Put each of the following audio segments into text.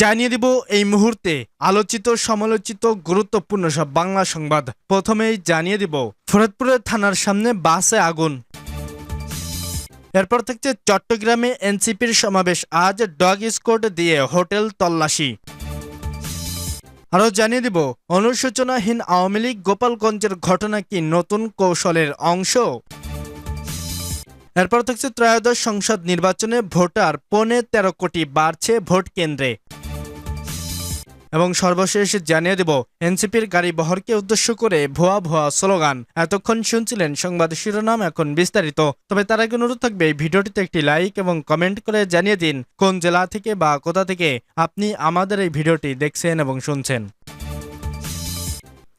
জানিয়ে দিব এই মুহূর্তে আলোচিত, সমালোচিত, গুরুত্বপূর্ণ সব বাংলা সংবাদ। প্রথমেই জানিয়ে দিব ফরিদপুরের থানার সামনে বাসে আগুন। এরপর থাকছে চট্টগ্রামে এনসিপির সমাবেশ, আজ ডগ স্কোয়াড দিয়ে হোটেল তল্লাশি। আরও জানিয়ে দিব, অনুশোচনাহীন আওয়ামী লীগ গোপালগঞ্জের ঘটনা কি নতুন কৌশলের অংশ? এরপর থাকছে ত্রয়োদশ সংসদ নির্বাচনে ভোটার পৌনে তেরো কোটি বাড়ছে ভোট কেন্দ্রে। এবং সর্বশেষ জানিয়ে দেব, এনসিপির গাড়ি বহরকে উদ্দেশ্য করে ভুয়া ভুয়া স্লোগান। এতক্ষণ শুনছিলেন সংবাদ শিরোনাম এখন বিস্তারিত। তবে তার আগে অনুরোধ থাকবে ভিডিওটিতে একটি লাইক এবং কমেন্ট করে জানিয়ে দিন কোন জেলা থেকে বা কোথা থেকে আপনি আমাদের এই ভিডিওটি দেখছেন এবং শুনছেন।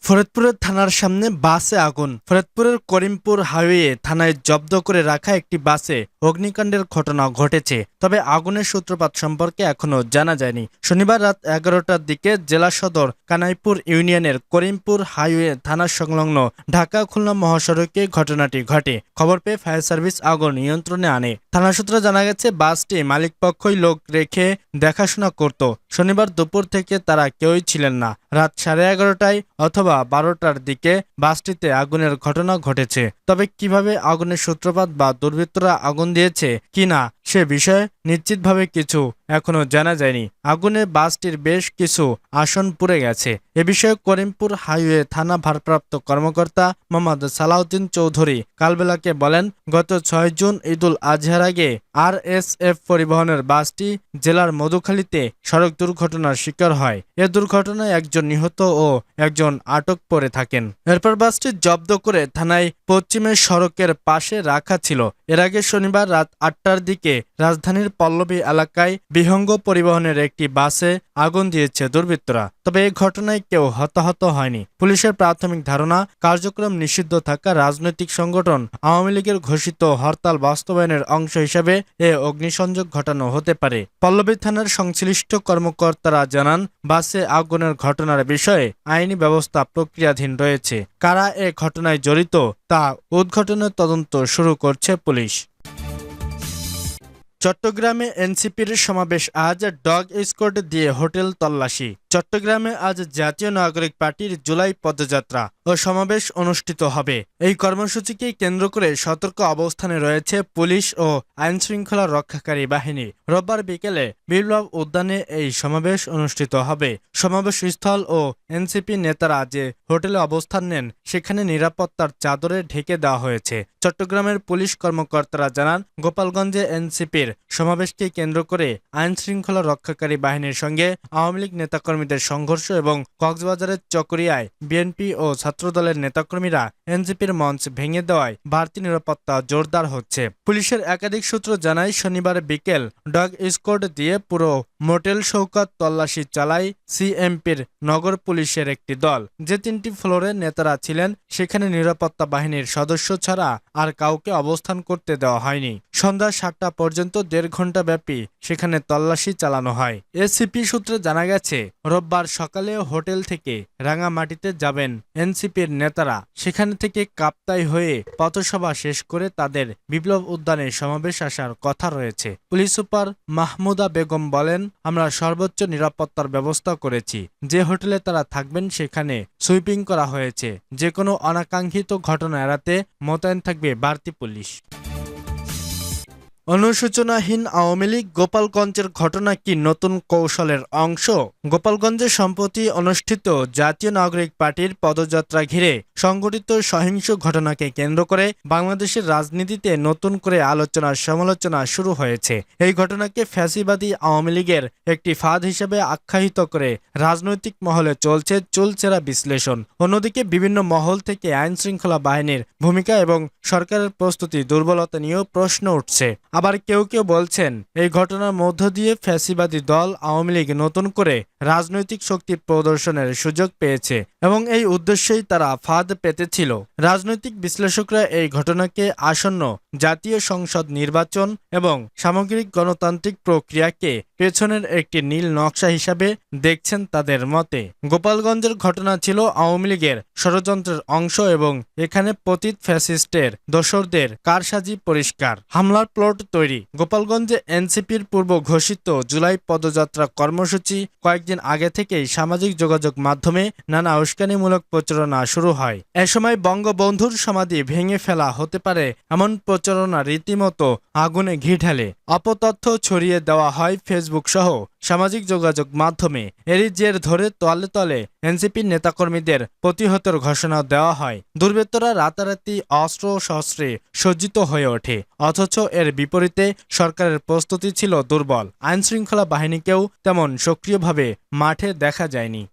ফরিদপুরের থানার সামনে বাসে আগুন। ফরিদপুরের করিমপুর হাইওয়ে থানায় জব্দ করে রাখা একটি বাসে অগ্নিকাণ্ডের ঘটনা ঘটেছে, তবে আগুনের সূত্রপাত সম্পর্কে এখনও জানা যায়নি। শনিবার রাত এগারোটার দিকে জেলা সদর কানাইপুর ইউনিয়নের করিমপুর হাইওয়ে থানা সংলগ্ন ঢাকা খুলনা মহাসড়কে ঘটনাটি ঘটে। খবর পেয়ে ফায়ার সার্ভিস আগুন নিয়ন্ত্রণে আনে। থানা সূত্রে জানা গেছে, বাসটি মালিকপক্ষই লোক রেখে দেখাশোনা করত। শনিবার দুপুর থেকে তারা কেউই ছিলেন না। রাত সাড়ে এগারোটায় অথবা বারোটার দিকে বাসটিতে আগুনের ঘটনা ঘটেছে। তবে কীভাবে আগুনের সূত্রপাত বা দুর্বৃত্তরা আগুন দিয়েছে কিনা সে বিষয়ে নিশ্চিতভাবে কিছু এখনও জানা যায়নি। আগুনে বাসটির বেশ কিছু আসন পুড়ে গেছে। এ বিষয়ে করিমপুর হাইওয়ে থানা ভারপ্রাপ্ত কর্মকর্তা মোহাম্মদ সালাউদ্দিন চৌধুরী কালবেলাকে বলেন, গত ছয় জুন ঈদুল আজহার আগে আর এস এফ পরিবহনের বাসটি জেলার মধুখালীতে সড়ক দুর্ঘটনার শিকার হয়। এ দুর্ঘটনায় একজন নিহত ও একজন আটক পরে থাকেন। এরপর বাসটি জব্দ করে থানায় পশ্চিমের সড়কের পাশে রাখা ছিল। এর আগে শনিবার রাত আটটার দিকে রাজধানীর পল্লবী এলাকায় বিহঙ্গ পরিবহনের একটি বাসে আগুন দিয়েছে দুর্বৃত্তরা। তবে এই ঘটনায় কেউ হতাহত হয়নি। পুলিশের প্রাথমিক ধারণা, কার্যক্রম নিষিদ্ধ থাকা রাজনৈতিক সংগঠন আওয়ামী লীগের ঘোষিত হরতাল বাস্তবায়নের অংশ হিসেবে এ অগ্নিসংযোগ ঘটানো হতে পারে। পল্লবী থানার সংশ্লিষ্ট কর্মকর্তারা জানান, বাসে আগুনের ঘটনার বিষয়ে আইনি ব্যবস্থা প্রক্রিয়াধীন রয়েছে। কারা এ ঘটনায় জড়িত তা উদ্ঘাটনের তদন্ত শুরু করছে পুলিশ। চট্টগ্রামে এনসিপির সমাবেশ আজ ডগ স্কোয়াড দিয়ে হোটেল তল্লাশি। চট্টগ্রামে আজ জাতীয় নাগরিক পার্টির জুলাই পদযাত্রা ও সমাবেশ অনুষ্ঠিত হবে। এই কর্মসূচিকে কেন্দ্র করে সতর্ক অবস্থানে রয়েছে পুলিশ ও আইনশৃঙ্খলা রক্ষাকারী বাহিনী। রোববার বিকেলে বিপ্লব উদ্যানে এই সমাবেশ অনুষ্ঠিত হবে। সমাবেশ স্থল ও এনসিপি নেতারা যে হোটেলে অবস্থান নেন, সেখানে নিরাপত্তার চাদরে ঢেকে দেওয়া হয়েছে। চট্টগ্রামের পুলিশ কর্মকর্তারা জানান, গোপালগঞ্জে এনসিপির সমাবেশকে কেন্দ্র করে আইন শৃঙ্খলা রক্ষাকারী বাহিনীর সঙ্গে আওয়ামী লীগ নেতাকর্মীদের সংঘর্ষ এবং কক্সবাজারের চকরিয়ায় বিএনপি ও ছাত্রদলের নেতাকর্মীরা এনজিপির মঞ্চ ভেঙে দেওয়ায় বাড়তি নিরাপত্তা জোরদার হচ্ছে। পুলিশের একাধিক সূত্র জানায় শনিবার বিকেল ডগ স্কোয়াড দিয়ে পুরো মোটেল শৌকত তল্লাশি চালায় সিএমপির নগর পুলিশের একটি দল। যে তিনটি ফ্লোরে নেতারা ছিলেন, সেখানে নিরাপত্তা বাহিনীর সদস্য ছাড়া আর কাউকে অবস্থান করতে দেওয়া হয়নি। সন্ধ্যা সাতটা পর্যন্ত দেড় ঘণ্টা ব্যাপী সেখানে তল্লাশি চালানো হয়। এসিপি সূত্রে জানা গেছে, রোববার সকালে হোটেল থেকে রাঙামাটিতে যাবেন এনসিপির নেতারা। সেখান থেকে কাপ্তাই হয়ে পথসভা শেষ করে তাদের বিপ্লব উদ্যানে সমাবেশ আসার কথা রয়েছে। পুলিশ সুপার মাহমুদা বেগম বলেন আমরা সর্বোচ্চ নিরাপত্তার ব্যবস্থা করেছি। যে হোটেলে তারা থাকবেন সেখানে সুইপিং করা হয়েছে। যে কোনো অনাকাঙ্ক্ষিত ঘটনা এড়াতে মোতায়েন থাকবে বাড়তি পুলিশ। অনুসূচনাহীন আওয়ামী লীগ গোপালগঞ্জের ঘটনা কি নতুন কৌশলের অংশ? গোপালগঞ্জে সম্প্রতি অনুষ্ঠিত জাতীয় নাগরিক পার্টির পদযাত্রা ঘিরে সংঘটিত সহিংস ঘটনাকে কেন্দ্র করে বাংলাদেশের রাজনীতিতে নতুন করে আলোচনা সমালোচনা শুরু হয়েছে। এই ঘটনাকে ফ্যাসিবাদী আওয়ামী লীগের একটি ফাঁদ হিসেবে আখ্যায়িত করে রাজনৈতিক মহলে চলছে চুলচেরা বিশ্লেষণ। অন্যদিকে বিভিন্ন মহল থেকে আইন শৃঙ্খলা বাহিনীর ভূমিকা এবং সরকারের প্রস্তুতি দুর্বলতা নিয়েও প্রশ্ন উঠছে। আবার কেউ কেউ বলছেন এই ঘটনার মধ্য দিয়ে ফ্যাসিবাদী দল আওয়ামী লীগ নতুন করে রাজনৈতিক শক্তি প্রদর্শনের সুযোগ পেয়েছে এবং এই উদ্দেশ্যেই তারা ফাঁদ পেতেছিল। রাজনৈতিক বিশ্লেষকরা এই ঘটনাকে আসন্ন জাতীয় সংসদ নির্বাচন এবং সামগ্রিক গণতান্ত্রিক প্রক্রিয়াকে পেছনের একটি নীল নকশা হিসাবে দেখছেন তাদের মতে। গোপালগঞ্জের ঘটনা ছিল আওয়ামী লীগের ষড়যন্ত্রের অংশ এবং এখানে পতিত ফ্যাসিস্টের দোসরদের কারসাজি পরিষ্কার। হামলার প্লট তৈরি। গোপালগঞ্জে এনসিপির পূর্ব ঘোষিত জুলাই পদযাত্রা কর্মসূচি কয়েকদিন আগে থেকেই সামাজিক যোগাযোগ মাধ্যমে নানা উস্কানিমূলক প্রচারণা শুরু হয়। এ সময় বঙ্গবন্ধুর সমাধি ভেঙে ফেলা হতে পারে এমন প্রচারণা রীতিমতো আগুনে ঘি ঢালে। অপতথ্য ছড়িয়ে দেওয়া হয় ফেসবুক সহ সামাজিক যোগাযোগ মাধ্যমে। এরই জের ধরে তলে তলে এনসিপির নেতাকর্মীদের প্রতিহতের ঘোষণা দেওয়া হয়। দুর্বৃত্তরা রাতারাতি অস্ত্র শস্ত্রে সজ্জিত হয়ে ওঠে, অথচ এর বিপরীতে সরকারের প্রস্তুতি ছিল দুর্বল। আইনশৃঙ্খলা বাহিনীকেও তেমন সক্রিয়ভাবে মাঠে দেখা যায়নি।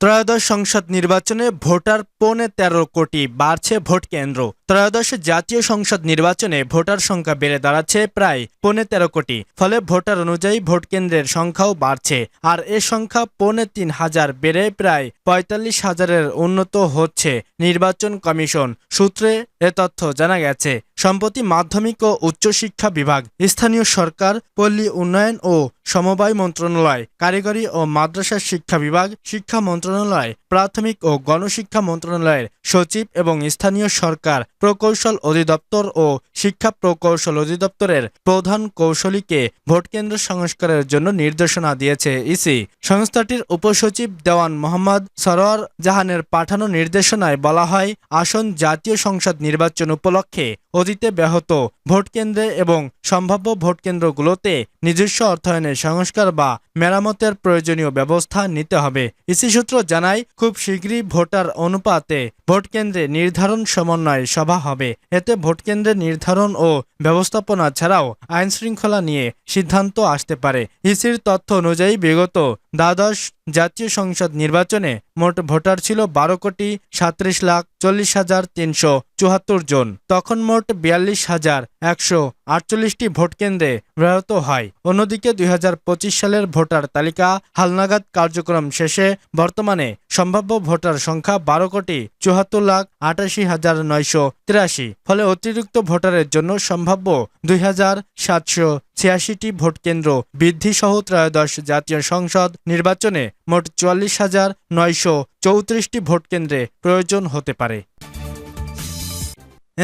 ত্রয়োদশ সংসদ নির্বাচনে ভোটার পৌনে তেরো কোটি বাড়ছে ভোট কেন্দ্র। ত্রয়োদশ জাতীয় সংসদ নির্বাচনে ভোটার সংখ্যা বেড়ে দাঁড়াচ্ছে প্রায় পৌনে তেরো কোটি, ফলে ভোটার অনুযায়ী ভোট কেন্দ্রের সংখ্যাও বাড়ছে। আর এ সংখ্যা পৌনে তিন হাজার বেড়ে প্রায় পঁয়তাল্লিশ হাজারের উন্নত হচ্ছে নির্বাচন কমিশন সূত্রে এ তথ্য জানা গেছে। সম্প্রতি মাধ্যমিক ও উচ্চশিক্ষা বিভাগ, স্থানীয় সরকার, পল্লী উন্নয়ন ও সমবায় মন্ত্রণালয়, কারিগরি ও মাদ্রাসা শিক্ষা বিভাগ, শিক্ষা মন্ত্রণালয় প্রাথমিক ও গণশিক্ষা মন্ত্রণালয়ের সচিব এবং স্থানীয় সরকার প্রকৌশল অধিদপ্তর ও শিক্ষা প্রকৌশল অধিদপ্তরের প্রধান কৌশলীকে ভোটকেন্দ্র সংস্কারের জন্য নির্দেশনা দিয়েছে ইসি। সংস্থাটির উপসচিব দেওয়ান মোহাম্মদ সরোয়ার জাহানের পাঠানো নির্দেশনায় বলা হয়, আসন জাতীয় সংসদ নির্বাচন উপলক্ষে অতীতে ব্যাহত ভোটকেন্দ্রে এবং সম্ভাব্য ভোটকেন্দ্রগুলোতে নিজস্ব অর্থায়নের সংস্কার বা মেরামতের প্রয়োজনীয় ব্যবস্থা নিতে হবে। ইসি সূত্র জানায়, খুব শীঘ্রই ভোটার অনুপাতে ভোটকেন্দ্রে নির্ধারণ সমন্বয় সভা হবে। এতে ভোটকেন্দ্রের নির্ধারণ ও ব্যবস্থাপনা ছাড়াও আইন শৃঙ্খলা নিয়ে সিদ্ধান্ত আসতে পারে। ইসির তথ্য অনুযায়ী, বিগত দ্বাদশ জাতীয় সংসদ নির্বাচনে মোট ভোটার ছিল বারো কোটি সাঁত্রিশ লাখ চল্লিশ হাজার তিনশো চুয়াত্তর জন। তখন মোট বিয়াল্লিশ হাজার একশো আটচল্লিশটি ভোটকেন্দ্রে ব্যাহত হয়। অন্যদিকে দুই হাজার পঁচিশ সালের ভোটার তালিকা হালনাগাদ কার্যক্রম শেষে বর্তমানে সম্ভাব্য ভোটার সংখ্যা বারো কোটি চুয়াত্তর লাখ আটাশি হাজার নয়শো তিরাশি। ফলে অতিরিক্ত ভোটারের জন্য সম্ভাব্য দুই হাজার সাতশো ছিয়াশিটি ভোটকেন্দ্র বৃদ্ধি সহ ত্রয়োদশ জাতীয় সংসদ নির্বাচনে মোট চুয়াল্লিশ হাজার নয়শো চৌত্রিশটি ভোটকেন্দ্রে প্রয়োজন হতে পারে।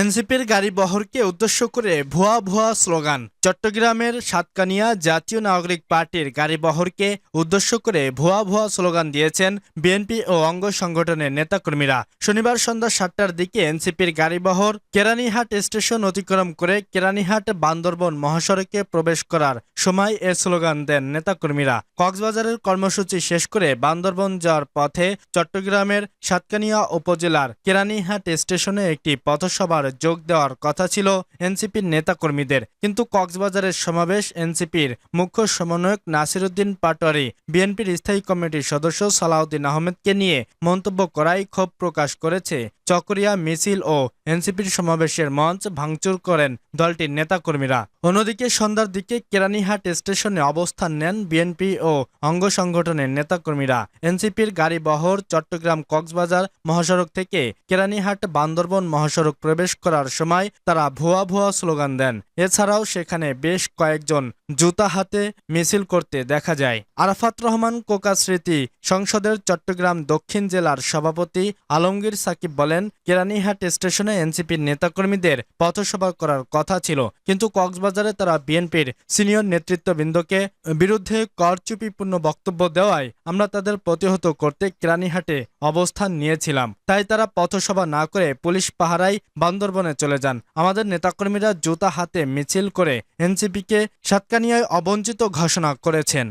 এনসিপির গাড়ি বহরকে উদ্দেশ্য করে ভুয়া ভুয়া স্লোগান। চট্টগ্রামের সাতকানিয়া জাতীয় নাগরিক পার্টির গাড়ি বহরকে উদ্দেশ্য করে ভুয়া ভুয়া স্লোগান দিয়েছেন বিএনপি ও অঙ্গ সংগঠনের নেতাকর্মীরা। শনিবার সন্ধ্যা সাতটার দিকে এনসিপির গাড়িবহর কেরানীহাট স্টেশন অতিক্রম করে কেরানীহাট বান্দরবন মহাসড়কে প্রবেশ করার সময় এ স্লোগান দেন নেতাকর্মীরা। কক্সবাজারের কর্মসূচি শেষ করে বান্দরবন যাওয়ার পথে চট্টগ্রামের সাতকানিয়া উপজেলার কেরানীহাট স্টেশনে একটি পথসভার যোগ দেওয়ার কথা ছিল এনসিপির নেতাকর্মীদের। কিন্তু কক্সবাজারের সমাবেশ এনসিপির মুখ্য সমন্বয়ক নাসিরুদ্দিন পাটোয়ারি, বিএনপির স্থায়ী কমিটির সদস্য সালাউদ্দিন আহমেদকে নিয়ে মন্তব্য করায় ক্ষোভ প্রকাশ করেছে। চকরিয়া মিছিল ও এনসিপির সমাবেশের মঞ্চ ভাঙচুর করেন দলটির নেতাকর্মীরা। অন্যদিকে সন্ধ্যার দিকে কেরানীহাট স্টেশনে অবস্থান নেন বিএনপি ও অঙ্গ সংগঠনের নেতাকর্মীরা। এনসিপির গাড়ি বহর চট্টগ্রাম কক্সবাজার মহাসড়ক থেকে কেরানীহাট বান্দরবন মহাসড়ক প্রবেশ করার সময় তারা ভুয়া ভুয়া স্লোগান দেন। এছাড়াও সেখানে বেশ কয়েকজন জুতা হাতে মিছিল করতে দেখা যায়। আরাফাত রহমান কোকা স্মৃতি সংসদের চট্টগ্রাম দক্ষিণ জেলার সভাপতি আলমগীর সাকিব বলেন কেরানীহাট স্টেশনে এনসিপির নেতাকর্মীদের পথসভা করার কথা ছিল। কিন্তু কক্সবাজারে তারা বিএনপির সিনিয়র নেতৃত্ববৃন্দকে বিরুদ্ধে করচুপিপূর্ণ বক্তব্য দেওয়ায় আমরা তাদের প্রতিহত করতে কেরানীহাটে অবস্থান নিয়েছিলাম। তাই তারা পথসভা না করে পুলিশ পাহারায় বান্দরবনে চলে যান। আমাদের নেতাকর্মীরা জুতা হাতে মিছিল করে এনসিপিকে সাতকানিয়ায় অবঞ্চিত ঘোষণা করেছেন।